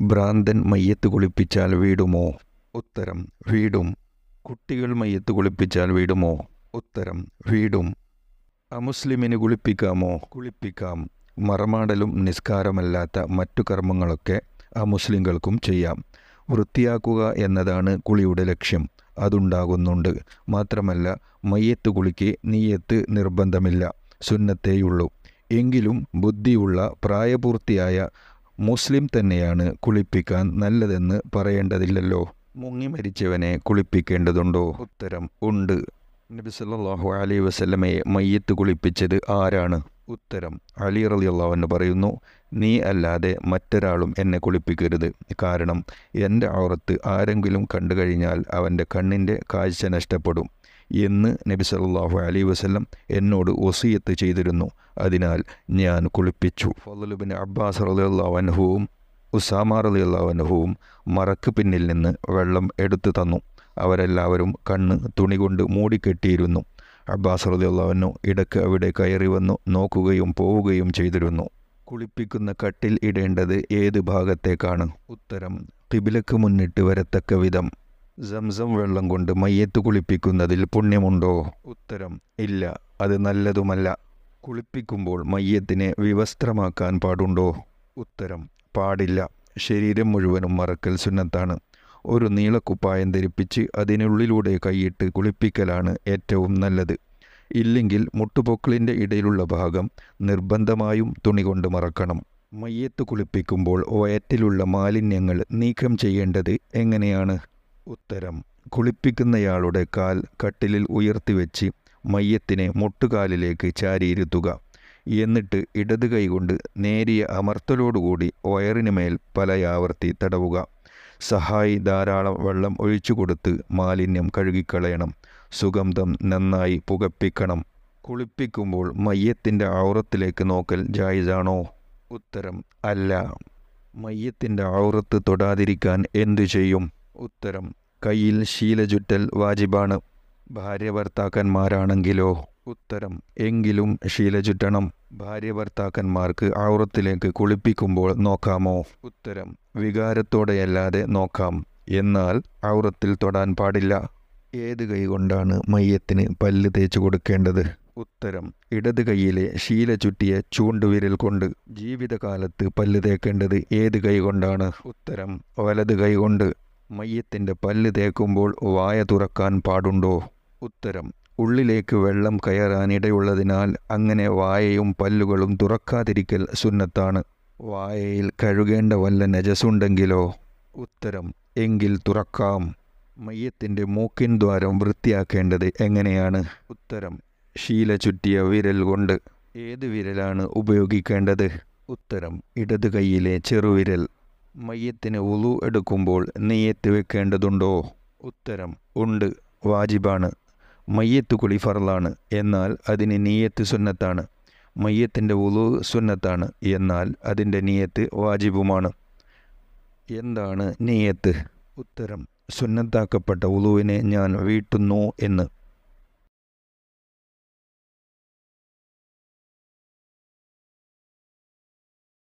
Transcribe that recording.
ഭ്രാന്തൻ മയ്യത്ത് കുളിപ്പിച്ചാൽ വീടുമോ? ഉത്തരം വീടും. കുട്ടികൾ മയ്യത്ത് കുളിപ്പിച്ചാൽ വീടുമോ? ഉത്തരം വീടും. അമുസ്ലിമിന് കുളിപ്പിക്കാമോ? കുളിപ്പിക്കാം. മറമാടലും നിസ്കാരമല്ലാത്ത മറ്റു കർമ്മങ്ങളൊക്കെ അമുസ്ലിങ്ങൾക്കും ചെയ്യാം. വൃത്തിയാക്കുക എന്നതാണ് കുളിയുടെ ലക്ഷ്യം. അതുണ്ടാകുന്നുണ്ട്. മാത്രമല്ല മയ്യത്ത് കുളിക്ക് നീയത്ത് നിർബന്ധമില്ല. സുന്നത്തേയുള്ളൂ. എങ്കിലും ബുദ്ധിയുള്ള പ്രായപൂർത്തിയായ മുസ്ലിം തന്നെയാണ് കുളിപ്പിക്കാൻ നല്ലതെന്ന് പറയേണ്ടതില്ലല്ലോ. മുങ്ങി മരിച്ചവനെ കുളിപ്പിക്കേണ്ടതുണ്ടോ? ഉത്തരം ഉണ്ട്. നബി സല്ലാഹു അലൈഹി വസല്ലമയെ മയ്യത്ത് കുളിപ്പിച്ചത് ആരാണ്? ഉത്തരം അലി റളിയല്ലാഹു അൻഹു പറയുന്നു നീ അല്ലാതെ മറ്റൊരാളും എന്നെ കുളിപ്പിക്കരുത്. കാരണം എന്റെ ഔറത്ത് ആരെങ്കിലും കണ്ടു കഴിഞ്ഞാൽ അവന്റെ കണ്ണിന്റെ കാഴ്ച നഷ്ടപ്പെടും. എന്ന് നബി സല്ലല്ലാഹു അലൈ വസ്ലം എന്നോട് ഒസിയത്ത് ചെയ്തിരുന്നു. അതിനാൽ ഞാൻ കുളിപ്പിച്ചു. ഫലുബിൻ അബ്ബാസ് റളിയല്ലാഹു അൻഹുവും ഉസാമ റളിയല്ലാഹു അൻഹുവും മറക്ക് പിന്നിൽ നിന്ന് വെള്ളം എടുത്തു തന്നു. അവരെല്ലാവരും കണ്ണ് തുണി കൊണ്ട് മൂടിക്കെട്ടിയിരുന്നു. അബ്ബാസ് റളിയല്ലാഹു ഇടയ്ക്ക് അവിടെ കയറി വന്നു നോക്കുകയും പോവുകയും ചെയ്തിരുന്നു. കുളിപ്പിക്കുന്ന കട്ടിൽ ഇടേണ്ടത് ഏത് ഭാഗത്തേക്കാണ്? ഉത്തരം തിബിലക്ക് മുന്നിട്ട് വരത്തക്ക വിധം. സംസം വെള്ളം കൊണ്ട് മയ്യത്ത് കുളിപ്പിക്കുന്നതിൽ പുണ്യമുണ്ടോ? ഉത്തരം ഇല്ല അത് നല്ലതുമല്ല. കുളിപ്പിക്കുമ്പോൾ മയ്യത്തിനെ വിവസ്ത്രമാക്കാൻ പാടുണ്ടോ? ഉത്തരം പാടില്ല. ശരീരം മുഴുവനും മറക്കൽ സുന്നത്താണ്. ഒരു നീളക്കുപ്പായം ധരിപ്പിച്ച് അതിനുള്ളിലൂടെ കൈയിട്ട് കുളിപ്പിക്കലാണ് ഏറ്റവും നല്ലത്. ഇല്ലെങ്കിൽ മുട്ടുപൊക്കിളിന്റെ ഇടയിലുള്ള ഭാഗം നിർബന്ധമായും തുണി കൊണ്ട് മറക്കണം. മയ്യത്ത് കുളിപ്പിക്കുമ്പോൾ വയറ്റിലുള്ള മാലിന്യങ്ങൾ നീക്കം ചെയ്യേണ്ടത് എങ്ങനെയാണ്? ഉത്തരം. കുളിപ്പിക്കുന്നയാളുടെ കാൽ കട്ടിലിൽ ഉയർത്തിവെച്ച് മയ്യത്തിനെ മുട്ടുകാലിലേക്ക് ചാരിയിരുത്തുക. എന്നിട്ട് ഇടത് കൈകൊണ്ട് നേരിയ അമർത്തലോടുകൂടി വയറിന് മേൽ പലയാവർത്തി തടവുക. സഹായി ധാരാളം വെള്ളം ഒഴിച്ചു കൊടുത്ത് മാലിന്യം കഴുകിക്കളയണം. സുഗന്ധം നന്നായി പുകപ്പിക്കണം. കുളിപ്പിക്കുമ്പോൾ മയ്യത്തിന്റെ ഔറത്തിലേക്ക് നോക്കൽ ജായിസാണോ? ഉത്തരം അല്ല. മയ്യത്തിന്റെ ഔറത്ത് തൊടാതിരിക്കാൻ എന്തു ചെയ്യും? ഉത്തരം കയ്യിൽ ശീല ചുറ്റൽ വാജിബാണ്. ഭാര്യ ഭർത്താക്കന്മാരാണെങ്കിലോ ഉത്തരം. എങ്കിലും ശീല ചുറ്റണം ഭാര്യ ഭർത്താക്കന്മാർക്ക് ഔറത്തിലേക്ക് കുളിപ്പിക്കുമ്പോൾ നോക്കാമോ? ഉത്തരം. വികാരത്തോടെയല്ലാതെ നോക്കാം. എന്നാൽ ഔറത്തിൽ തൊടാൻ പാടില്ല. ഏത് കൈ കൊണ്ടാണ് മയ്യത്തിന് പല്ല് തേച്ചു കൊടുക്കേണ്ടത്? ഉത്തരം. ഇടത് കൈയിലെ ശീല ചുറ്റിയ ചൂണ്ടുവിരൽ കൊണ്ട് ജീവിതകാലത്ത് പല്ല് തേക്കേണ്ടത് ഏത് കൈകൊണ്ടാണ് ഉത്തരം. വലത് കൈ കൊണ്ട്. മയ്യത്തിന്റെ പല്ല് തേക്കുമ്പോൾ വായ തുറക്കാൻ പാടുണ്ടോ? ഉത്തരം ഉള്ളിലേക്ക് വെള്ളം കയറാനിടയുള്ളതിനാൽ അങ്ങനെ വായയും പല്ലുകളും തുറക്കാതിരിക്കൽ സുന്നത്താണ്. വായയിൽ കഴുകേണ്ട വല്ല നജസുണ്ടെങ്കിലോ ഉത്തരം എങ്കിൽ തുറക്കാം. മയ്യത്തിന്റെ മൂക്കിൻ ദ്വാരം വൃത്തിയാക്കേണ്ടത് എങ്ങനെയാണ്? ഉത്തരം ശീല ചുറ്റിയ വിരൽ കൊണ്ട്. ഏത് വിരലാണ് ഉപയോഗിക്കേണ്ടത്? ഉത്തരം ഇടത് കൈയിലെ ചെറുവിരൽ. മയ്യത്തിന് ഉളു എടുക്കുമ്പോൾ നെയ്യത്ത് വെക്കേണ്ടതുണ്ടോ? ഉത്തരം ഉണ്ട് വാജിബാണ്. മയ്യത്ത് കുളി ഫറലാണ് എന്നാൽ അതിന് നീയത്ത് സുന്നത്താണ്. മയ്യത്തിന്റെ ഉളു സുന്നത്താണ് എന്നാൽ അതിന്റെ നീയത്ത് വാജിബുമാണ്. എന്താണ് നീയത്ത് ഉത്തരം സുന്നത്താക്കപ്പെട്ട ഉളുവിനെ ഞാൻ വീട്ടുന്നു എന്ന്.